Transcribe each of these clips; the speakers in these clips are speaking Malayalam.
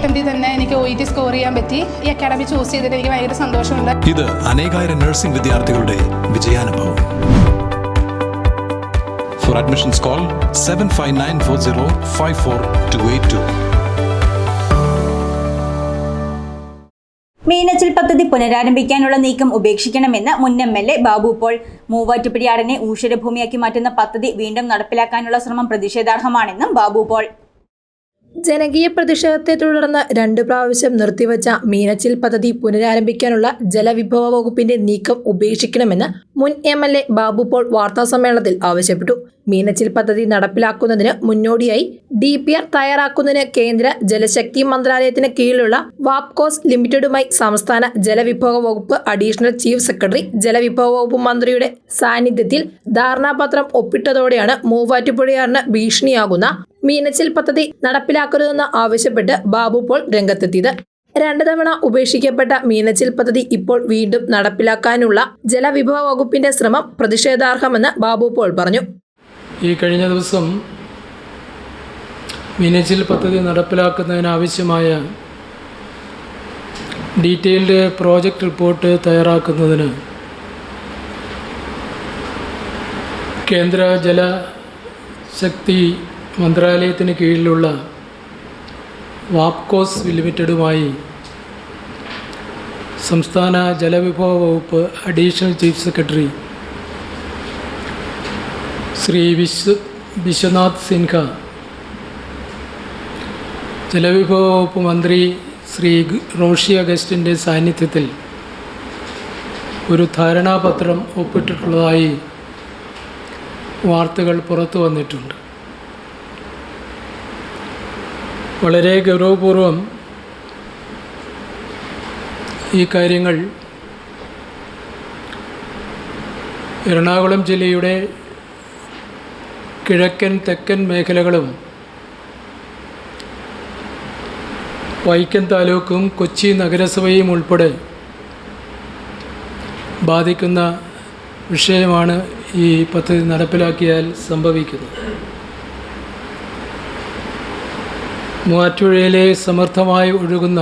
അറ്റംപ്റ്റിൽ തന്നെ എനിക്ക് ഒ ഇ ടി സ്കോർ ചെയ്യാൻ പറ്റി. ഈ അക്കാഡമി ചൂസ് ചെയ്തിട്ട് എനിക്ക് ഭയങ്കര സന്തോഷമുണ്ട്. ഇത് അനേകായിരം നഴ്സിംഗ് വിദ്യാർത്ഥികളുടെ വിജയാനുഭവം. For admissions call seven five nine four zero five four two eight two Meenachil പദ്ധതി പുനരാരംഭിക്കാനുള്ള നീക്കം ഉപേക്ഷിക്കണമെന്ന് മുൻ M L A Babu Paul. മൂവാറ്റുപിടിയാടനെ ഊഷരഭൂമിയാക്കി മാറ്റുന്ന പദ്ധതി വീണ്ടും നടപ്പിലാക്കാനുള്ള ശ്രമം പ്രതിഷേധാർഹമാണെന്നും ബാബു പോൾ. ജനകീയ പ്രതിഷേധത്തെ തുടർന്ന് രണ്ടു പ്രാവശ്യം നിർത്തിവച്ച മീനച്ചിൽ പദ്ധതി പുനരാരംഭിക്കാനുള്ള ജലവിഭവ വകുപ്പിന്റെ നീക്കം ഉപേക്ഷിക്കണമെന്ന് മുൻ M L A Babu Paul വാർത്താസമ്മേളനത്തിൽ ആവശ്യപ്പെട്ടു. മീനച്ചിൽ പദ്ധതി നടപ്പിലാക്കുന്നതിന് മുന്നോടിയായി ഡി പി ആർ തയ്യാറാക്കുന്നതിന് കേന്ദ്ര ജലശക്തി മന്ത്രാലയത്തിന് കീഴിലുള്ള വാപ്കോസ് ലിമിറ്റഡുമായി സംസ്ഥാന ജലവിഭവ വകുപ്പ് അഡീഷണൽ ചീഫ് സെക്രട്ടറി ജലവിഭവ വകുപ്പ് മന്ത്രിയുടെ സാന്നിധ്യത്തിൽ ധാരണാപത്രം ഒപ്പിട്ടതോടെയാണ് മൂവാറ്റുപുഴയാറിന് ഭീഷണിയാകുന്ന മീനച്ചിൽ പദ്ധതി നടപ്പിലാക്കരുതെന്ന് ആവശ്യപ്പെട്ട് ബാബു പോൾ രംഗത്തെത്തിയത്. രണ്ട് തവണ ഉപേക്ഷിക്കപ്പെട്ട മീനച്ചിൽ പദ്ധതി ഇപ്പോൾ വീണ്ടും നടപ്പിലാക്കാനുള്ള ജലവിഭവ വകുപ്പിന്റെ ശ്രമം പ്രതിഷേധാർഹമെന്ന് ബാബു പോൾ പറഞ്ഞു. ഈ കഴിഞ്ഞ ദിവസം മീനച്ചിൽ പദ്ധതി നടപ്പിലാക്കുന്നതിനാവശ്യമായ ഡീറ്റെയിൽഡ് പ്രോജക്റ്റ് റിപ്പോർട്ട് തയ്യാറാക്കുന്നതിന് കേന്ദ്ര ജലശക്തി മന്ത്രാലയത്തിന് കീഴിലുള്ള വാപ്കോസ് ലിമിറ്റഡുമായി സംസ്ഥാന ജലവിഭവ വകുപ്പ് additional chief secretary Shri Vishwa Vishwanath Sinha ജലവിഭവ വകുപ്പ് മന്ത്രി ശ്രീ റോഷി അഗസ്റ്റിന്റെ സാന്നിധ്യത്തിൽ ഒരു ധാരണാപത്രം ഒപ്പിട്ടിട്ടുള്ളതായി വാർത്തകൾ പുറത്തു വന്നിട്ടുണ്ട്. വളരെ ഗൗരവപൂർവം ഈ കാര്യങ്ങൾ എറണാകുളം ജില്ലയുടെ കിഴക്കൻ തെക്കൻ മേഖലകളും വൈക്കം താലൂക്കും കൊച്ചി നഗരസഭയും ഉൾപ്പെടെ ബാധിക്കുന്ന വിഷയമാണ് ഈ പദ്ധതി നടപ്പിലാക്കിയാൽ സംഭവിക്കുന്നത്. മൂവാറ്റുപുഴയിലെ സമർത്ഥമായി ഒഴുകുന്ന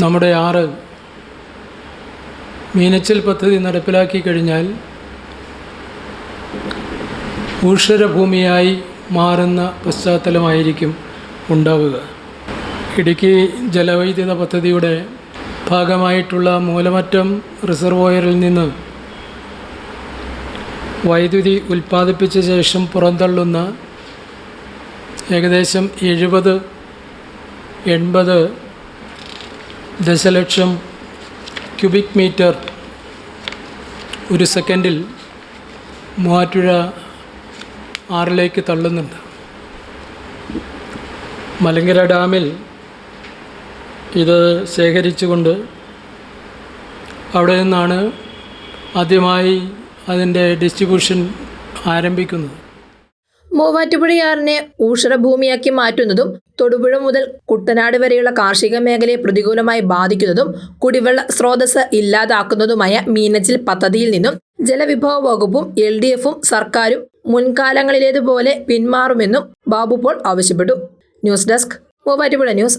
നമ്മുടെ ആറ് മീനച്ചൽ പദ്ധതി നടപ്പിലാക്കി കഴിഞ്ഞാൽ ഊഷരഭൂമിയായി മാറുന്ന പശ്ചാത്തലമായിരിക്കും ഉണ്ടാവുക. ഇടുക്കി ജലവൈദ്യുത പദ്ധതിയുടെ ഭാഗമായിട്ടുള്ള മൂലമറ്റം റിസർവോയറിൽ നിന്ന് വൈദ്യുതി ഉൽപ്പാദിപ്പിച്ച ശേഷം പുറന്തള്ളുന്ന ഏകദേശം എഴുപത് എൺപത് ദശലക്ഷം ക്യൂബിക് മീറ്റർ ഒരു സെക്കൻഡിൽ മൂവാറ്റുഴ ആറിലേക്ക് തള്ളുന്നുണ്ട്. മലങ്കര ഡാമിൽ ഇത് ശേഖരിച്ചുകൊണ്ട് അവിടെ നിന്നാണ് ആദ്യമായി അതിന്റെ ഡിസ്ട്രിബ്യൂഷൻ ആരംഭിക്കുന്നത്. മൂവാറ്റുപുഴയാറിനെ ഊഷറഭൂമിയാക്കി മാറ്റുന്നതും തൊടുപുഴ മുതൽ കുട്ടനാട് വരെയുള്ള കാർഷിക മേഖലയെ പ്രതികൂലമായി ബാധിക്കുന്നതും കുടിവെള്ള സ്രോതസ് ഇല്ലാതാക്കുന്നതുമായ മീനച്ചിൽ പദ്ധതിയിൽ നിന്നും ജലവിഭവ വകുപ്പും എൽ ഡി എഫും സർക്കാരും മുൻകാലങ്ങളിലേതുപോലെ പിന്മാറുമെന്നും ബാബു പോൾ ആവശ്യപ്പെട്ടു. News desk Muvattupuzha news.